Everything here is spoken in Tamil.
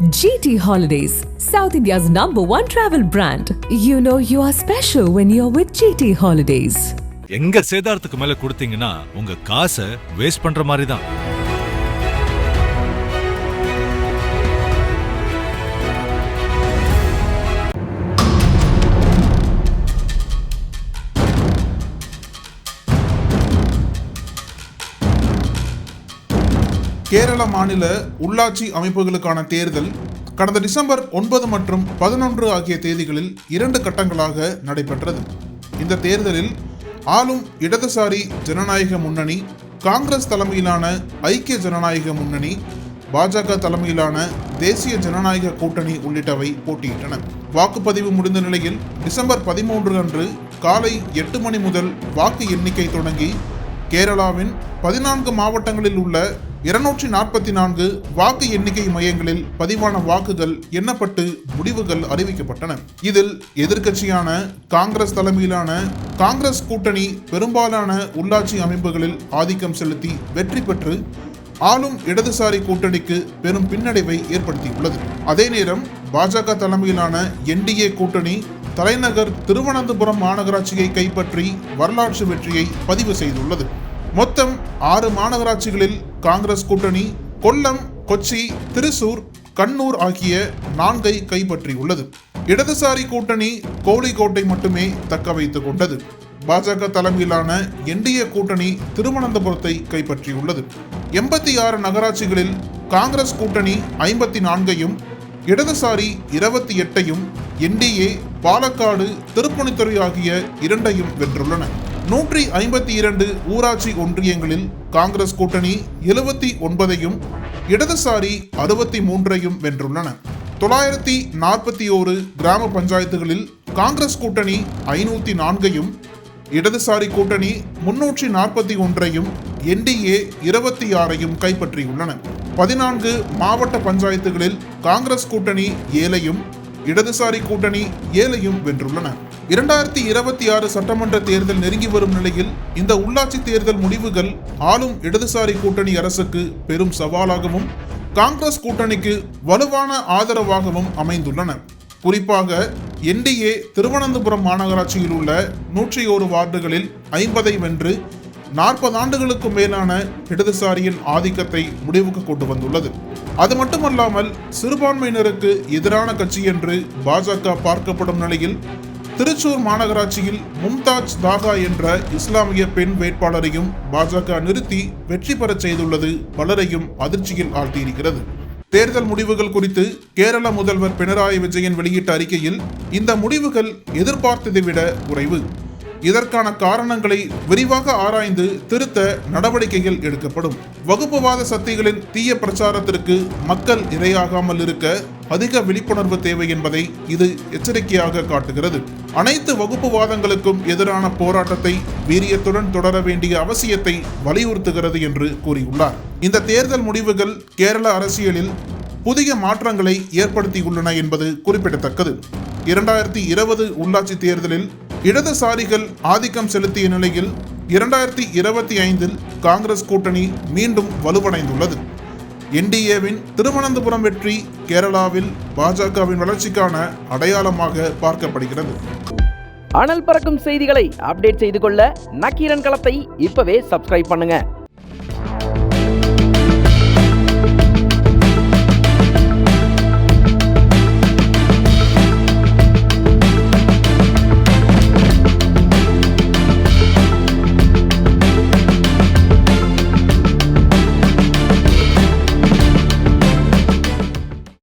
GT Holidays, South India's number one travel brand. You know you are special when you're with GT Holidays. எங்க சேதாரத்துக்கு மேல கொடுத்தீங்கன்னா உங்க காசை வேஸ்ட் பண்ற மாதிரி தான் கேரள மாநில உள்ளாட்சி அமைப்புகளுக்கான தேர்தல் கடந்த டிசம்பர் ஒன்பது மற்றும் பதினொன்று ஆகிய தேதிகளில் இரண்டு கட்டங்களாக நடைபெற்றது. இந்த தேர்தலில் ஆளும் இடதுசாரி ஜனநாயக முன்னணி காங்கிரஸ் தலைமையிலான ஐக்கிய ஜனநாயக முன்னணி பாஜக தலைமையிலான தேசிய ஜனநாயக கூட்டணி உள்ளிட்டவை போட்டியிட்டன. வாக்குப்பதிவு முடிந்த நிலையில் டிசம்பர் பதிமூன்று அன்று காலை எட்டு மணி முதல் வாக்கு எண்ணிக்கை தொடங்கி கேரளாவின் பதினான்கு மாவட்டங்களில் உள்ள இருநூற்றி நாற்பத்தி நான்கு வாக்கு எண்ணிக்கை மையங்களில் பதிவான வாக்குகள் எண்ணப்பட்டு முடிவுகள் அறிவிக்கப்பட்டன. இதில் எதிர்க்கட்சியான காங்கிரஸ் தலைமையிலான காங்கிரஸ் கூட்டணி பெரும்பாலான உள்ளாட்சி அமைப்புகளில் ஆதிக்கம் செலுத்தி வெற்றி பெற்று ஆளும் இடதுசாரி கூட்டணிக்கு பெரும் பின்னடைவை ஏற்படுத்தியுள்ளது. அதே நேரம் பாஜக தலைமையிலான என்டிஏ கூட்டணி தலைநகர் திருவனந்தபுரம் மாநகராட்சியை கைப்பற்றி வரலாற்று வெற்றியை பதிவு செய்துள்ளது. மொத்தம் ஆறு மாநகராட்சிகளில் காங்கிரஸ் கூட்டணி கொல்லம் கொச்சி திருசூர் கண்ணூர் ஆகிய நான்கை கைப்பற்றியுள்ளது. இடதுசாரி கூட்டணி கோழிக்கோட்டை மட்டுமே தக்க வைத்துக் கொண்டது. பாஜக தலைமையிலான என்டிஏ கூட்டணி திருவனந்தபுரத்தை கைப்பற்றியுள்ளது. எண்பத்தி ஆறு நகராட்சிகளில் காங்கிரஸ் கூட்டணி ஐம்பத்தி நான்கையும் இடதுசாரி இருபத்தி எட்டையும் என்டிஏ பாலக்காடு திருப்பணித்துறை ஆகிய இரண்டையும் வென்றுள்ளன. நூற்றி ஐம்பத்தி இரண்டு ஊராட்சி ஒன்றியங்களில் காங்கிரஸ் கூட்டணி எழுபத்தி ஒன்பதையும் இடதுசாரி அறுபத்தி மூன்றையும் வென்றுள்ளன. தொள்ளாயிரத்தி நாற்பத்தி ஓரு கிராம பஞ்சாயத்துகளில் காங்கிரஸ் கூட்டணி ஐநூற்றி நான்கையும் இடதுசாரி கூட்டணி முன்னூற்றி நாற்பத்தி ஒன்றையும் என்டிஏ இருபத்தி ஆறையும் கைப்பற்றியுள்ளன. பதினான்கு மாவட்ட பஞ்சாயத்துகளில் காங்கிரஸ் கூட்டணி ஏழையும் இடதுசாரி கூட்டணி ஏழையும் வென்றுள்ளன. இரண்டாயிரத்தி இருபத்தி ஆறு சட்டமன்ற தேர்தல் நெருங்கி வரும் நிலையில் இந்த உள்ளாட்சி தேர்தல் முடிவுகள் ஆளும் இடதுசாரி கூட்டணி அரசுக்கு பெரும் சவாலாகவும் காங்கிரஸ் கூட்டணிக்கு வலுவான ஆதரவாகவும் அமைந்துள்ளன. குறிப்பாக என்டிஏ திருவனந்தபுரம் மாநகராட்சியில் உள்ள நூற்றி ஓரு வார்டுகளில் ஐம்பதை வென்று நாற்பது ஆண்டுகளுக்கு மேலான இடதுசாரியின் ஆதிக்கத்தை முடிவுக்கு கொண்டு வந்துள்ளது. அது மட்டுமல்லாமல் சிறுபான்மையினருக்கு எதிரான கட்சி என்று பாஜக பார்க்கப்படும் நிலையில் திருச்சூர் மாநகராட்சியில் மும்தாஜ் தாகா என்ற இஸ்லாமிய பெண் வேட்பாளரையும் பாஜக நிறுத்தி வெற்றி பெறச் செய்துள்ளது பலரையும் அதிர்ச்சியில் ஆழ்த்தியிருக்கிறது. தேர்தல் முடிவுகள் குறித்து கேரள முதல்வர் பினராயி விஜயன் வெளியிட்ட அறிக்கையில் இந்த முடிவுகள் எதிர்பார்த்ததை விட குறைவு. இதற்கான காரணங்களை விரிவாக ஆராய்ந்து திருத்த நடவடிக்கைகள் எடுக்கப்படும். வகுப்புவாத சக்திகளின் தீய பிரச்சாரத்திற்கு மக்கள் இரையாகாமல் இருக்க அதிக விழிப்புணர்வு தேவை என்பதை இது எச்சரிக்கையாக காட்டுகிறது. அனைத்து வகுப்புவாதங்களுக்கும் எதிரான போராட்டத்தை வீரியத்துடன் தொடர வேண்டிய அவசியத்தை வலியுறுத்துகிறது என்று கூறியுள்ளார். இந்த தேர்தல் முடிவுகள் கேரள அரசியலில் புதிய மாற்றங்களை ஏற்படுத்தியுள்ளன என்பது குறிப்பிடத்தக்கது. இரண்டாயிரத்தி இருபது உள்ளாட்சி தேர்தலில் இடதுசாரிகள் ஆதிக்கம் செலுத்திய நிலையில் இரண்டாயிரத்தி இருபத்தி ஐந்தில் காங்கிரஸ் கூட்டணி மீண்டும் வலுவடைந்துள்ளது. என்டிஏவின் திருவனந்தபுரம் வெற்றி கேரளாவில் பாஜகவின் வளர்ச்சிக்கான அடையாளமாக பார்க்கப்படுகிறது. அனல் பறக்கும் செய்திகளை அப்டேட் செய்து கொள்ள நக்கீரன் களத்தை இப்பவே சப்ஸ்கிரைப் பண்ணுங்க.